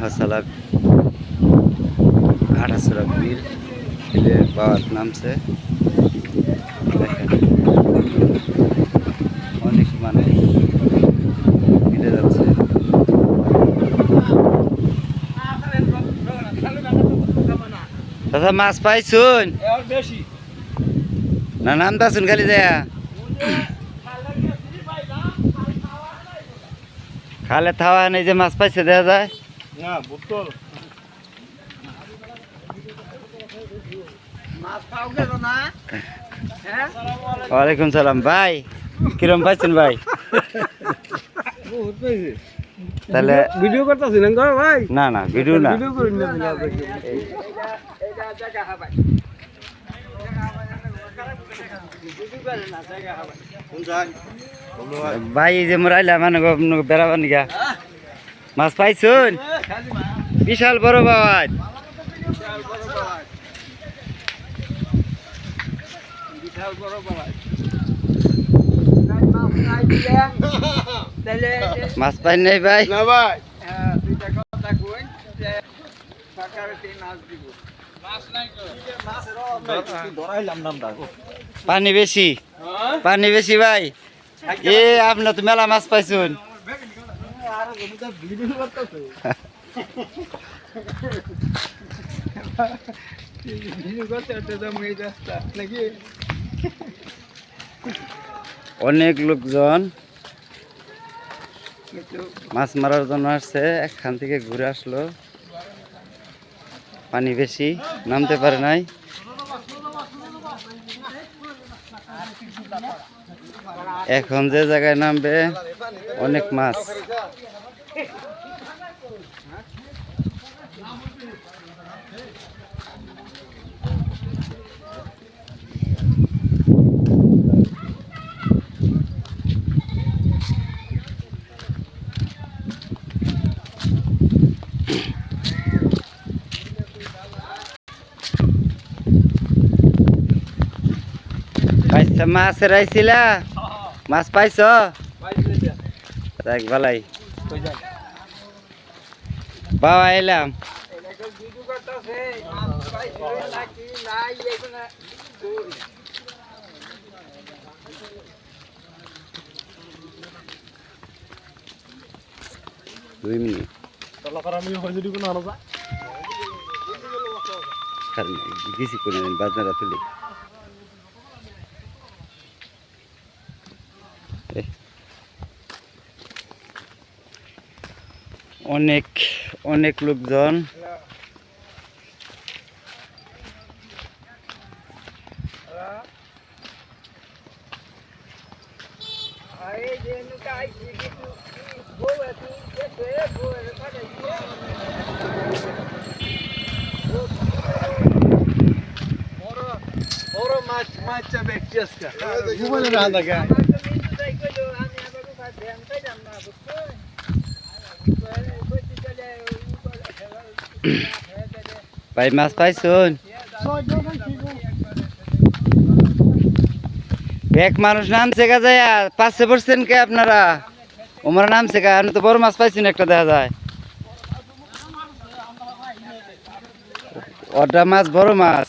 হসালা আঠাশোরা বিল বিলে বাওয়াত নামছে। দেখেন, অনেক মানুষ বিলে যাচ্ছে। দাদা, মাছ পাইছুন? না নাম দাসুন খালি দেয়া। খালে থাওয়া নেই যে মাছ পাইছে, দেয়া যায়। না বোতল। মাছ পাও গেল না হ্যাঁ? ওয়ালাইকুম সালাম ভাই। কিরম পাইছেন ভাই? তাহলে ভিডিও করতেছি না ভাই? না না ভিডিও না। ভিডিও করি না ভাই। যে মোর আইলা মানে বেড়াবার নিকা মাছ পাইছুন? বিশাল বড় বাবা মাছ পাই নাই ভাই? না ভাই। দুইটা কথা কই যে সরকারের তিন মাছ দিব মাছ নাই তো মাছের অভাব ধরাইলাম নামটা পানি বেশি। পানি বেশি ভাই। এ আপনার তো মেলা মাছ পাইছুন। অনেক লোকজন মাছ মারার জন্য আসছে, এখান থেকে ঘুরে আসলো। পানি বেশি, নামতে পারে নাই। এখন যে জায়গায় নামবে, অনেক মাছ। মাছ রাইছিলা মাছ পাইছ? দেখ ভালাই। বাবা এলাম ভিডিও করতেছে মাছ পাইছে নাকি নাই এখানে দুই মিনিট কারণ গেছি করে তুলি এ। অনেক অনেক লোকজন মাছ ব্যক্তি আজকে ঘুমালে না দেখা ভাই মাছ পাইছুন? এক মানুষ নামছে গা যায় পাশে পড়ছেন কে আপনারা? ওমরা নামছে গা আপনি তো বড় মাছ পাইছেন একটা দেখা যায়। ওটা মাছ বড় মাছ।